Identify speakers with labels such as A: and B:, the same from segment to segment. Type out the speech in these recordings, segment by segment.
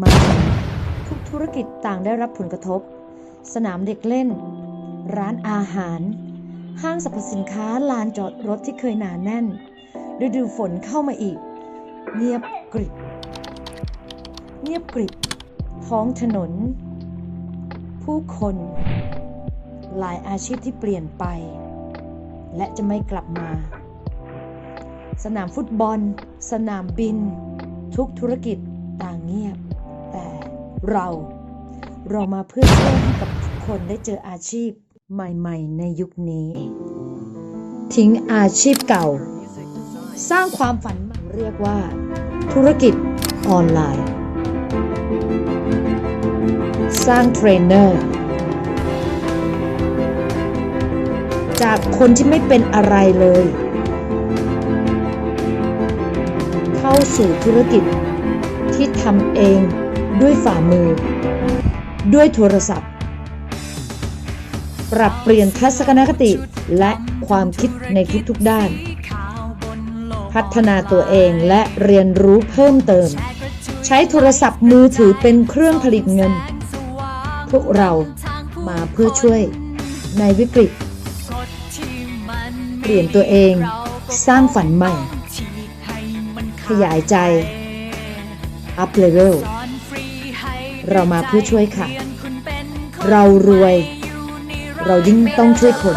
A: มาทุกธุรกิจต่างได้รับผลกระทบ สนามเด็กเล่น ร้านอาหาร ห้างสรรพสินค้าลานจอดรถที่เคยหนาแน่น ฤดูฝนเข้ามาอีก เงียบกริบ เงียบกริบ ท้องถนน ผู้คน หลายอาชีพที่เปลี่ยนไป และจะไม่กลับมา สนามฟุตบอล สนามบิน ทุกธุรกิจต่างเงียบ เรา เรามาเพื่อช่วยให้กับทุกคนได้เจออาชีพใหม่ๆ ในยุคนี้ ทิ้งอาชีพเก่า สร้างความฝันใหม่เรียกว่า ธุรกิจออนไลน์ สร้างเทรนเนอร์จากคนที่ไม่เป็นอะไรเลย เข้าสู่ธุรกิจที่ทำเอง ด้วยฝ่ามือ ด้วยโทรศัพท์ ปรับเปลี่ยนทัศนคติและความคิดในทุกๆด้าน พัฒนาตัวเองและเรียนรู้เพิ่มเติม ใช้โทรศัพท์มือถือเป็นเครื่องผลิตเงิน พวกเรามาเพื่อช่วยในวิกฤต เปลี่ยนตัวเองสร้างฝันใหม่ ขยายใจ อัพเลเวล เรามาเพื่อช่วยค่ะ เรารวย เรายิ่งต้องช่วยคน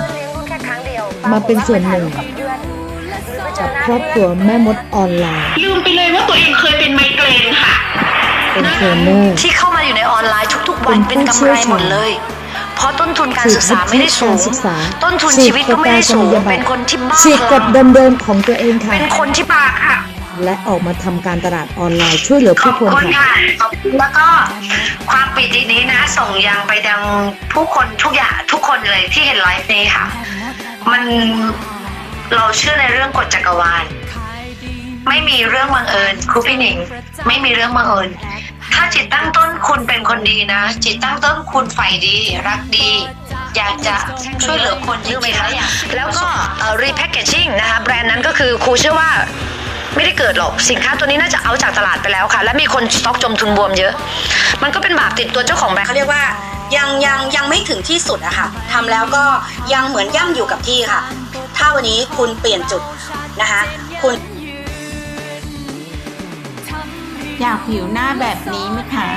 A: มาเป็นส่วนหนึ่งกับครอบครัวแม่มดออนไลน์
B: ลืมไปเลยว่าตัวเองเคยเป็นไมเกรนค่ะ
A: เป็นเทรนเนอร์
C: ที่เข้ามาอยู่ในออนไลน์ทุกๆวัน
A: เป็
C: เป็นน
A: ผู้
C: กำ
A: เชี่
C: ไร
A: ยวชาญ
C: หมดเลยเพราะต้นทุนการศึกษาไม่ได้สูง
A: ฉีกวิธีการศึกษา
C: ต้นทุนชีวิตก็ไม่ได้สูง เป็นคนที่บ้า
A: ฉีกกฎเดิมๆของตัวเองค่ะ
C: เป็นคนที่บ้า
B: ปากค่ะ
A: และออกมาทำการตลาดออนไลน์ช่วยเหลือ
B: ขอ
A: ผู้
B: บ
A: คน
B: คุณ
A: ค่ะ
B: ค่ะ ขอบคุณแล้วก็ความปิตินี้นะ ส่งยังไปดังผู้คนทุกอย่างทุกคนเลยที่เห็นไลฟ์นี้ค่ะ มันเราเชื่อในเรื่องกฎจักรวาล ไม่มีเรื่องบังเอิญครูพี่หนิง ไม่มีเรื่องบังเอิญ ถ้าจิตตั้งต้นคุณเป็นคนดีนะ จิตตั้งต้นคุณใฝ่ดี รักดี อยากจะช่วยเหลือคนจริงๆแล้วอยาก
C: แล้วก็รีแพคเกจจิ้งนะคะแบรนด์นั้นก็คือครูเชื่อว่า ไม่ได้เกิดหรอกสินค้าตัวนี้น่าจะเอาจากตลาดไปแล้วค่ะ และมีคนสต็อกจมทุนบวมเยอะ มันก็เป็นบาปติดตัวเจ้าของแบรนด์
D: เขาเรียกว่ายังยังยังไม่ถึงที่สุดอะค่ะทำแล้วก็ยังเหมือนย่ำอยู่กับที่ค่ะ ถ้าวันนี้คุณเปลี่ยนจุดนะคะ คุณ
E: อยากผิวหน้าแบบนี้ไหมคะ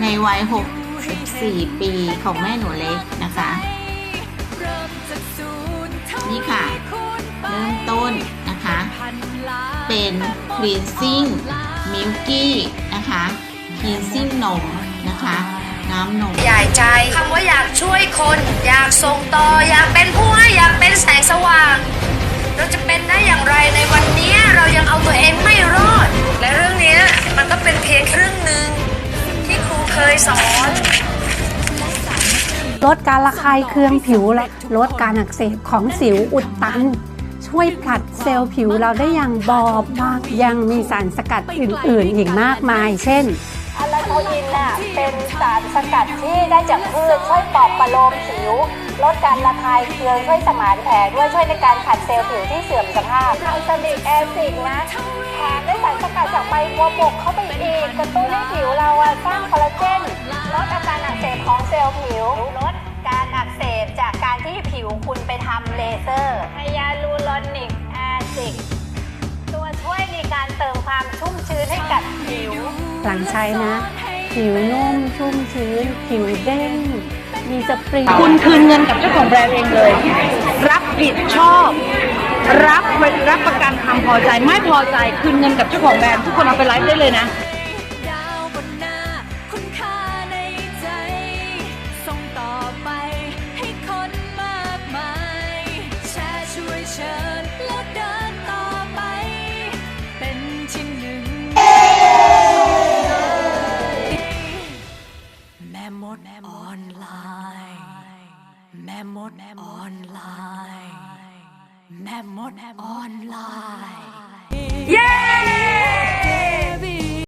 E: ในวัย 64 ปีของแม่หนูเล็กนะคะ นี่ค่ะ เริ่มต้น เป็น cleansing milky นะคะ cleansing นมนะคะน้ำนม
C: ใหญ่ใจคำว่าอยากช่วยคน อยากส่งต่อ อยากเป็นผู้ให้อยากเป็นแสงสว่าง เราจะเป็นได้อย่างไรในวันนี้เรายังเอาตัวเองไม่รอด และเรื่องเนี้ยมันก็เป็นเพียงครึ่งหนึ่งที่ครูเคยสอน
F: ลดการระคายเคืองผิวและลดการอักเสบของสิวอุดตัน ช่วยผลัดเซลล์ผิวเราได้อย่างบอบบางยังมีสารสกัดอื่น ๆ อีกมากมาย เช่น
G: อะลาโทอินน่ะเป็นสารสกัดที่ได้จากพืชช่วยปลอบประโลมผิว ลดการระคายเคืองช่วยสมานแผลด้วยช่วยในการขัดเซลล์ผิวที่เสื่อมสภาพอัลซาลิกแอซิดนะแถมได้สารสกัดจากใบบัวบกเข้าไปอีกกระตุ้นให้ผิวเราสร้างคอลลาเจนลดอาการอักเสบของเซลล์ผิวลด กับผิว ห
F: ลังใช้นะ ผิวนุ่มชุ่มชื้น ผิวเด้ง มีสปริง
H: คุณคืนเงินกับเจ้าของแบรนด์เองเลย รับผิดชอบ รับรับประกันความพอใจไม่พอใจคืนเงินกับเจ้าของแบรนด์ทุกคนเอาไปไลฟ์ได้เลยนะ
I: แม่มดออนไลน์ แม่มดออนไลน์
C: เย้